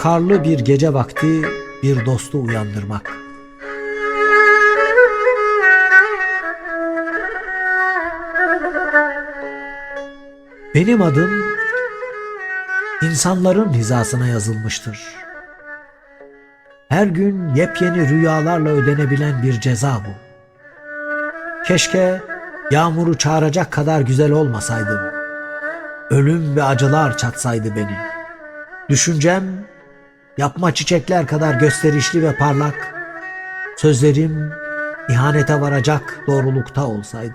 Karlı bir gece vakti bir dostu uyandırmak. Benim adım insanların hizasına yazılmıştır. Her gün yepyeni rüyalarla ödenebilen bir ceza bu. Keşke yağmuru çağıracak kadar güzel olmasaydım. Ölüm ve acılar çatsaydı beni. Düşüncem yapma çiçekler kadar gösterişli ve parlak. Sözlerim ihanete varacak doğrulukta olsaydı.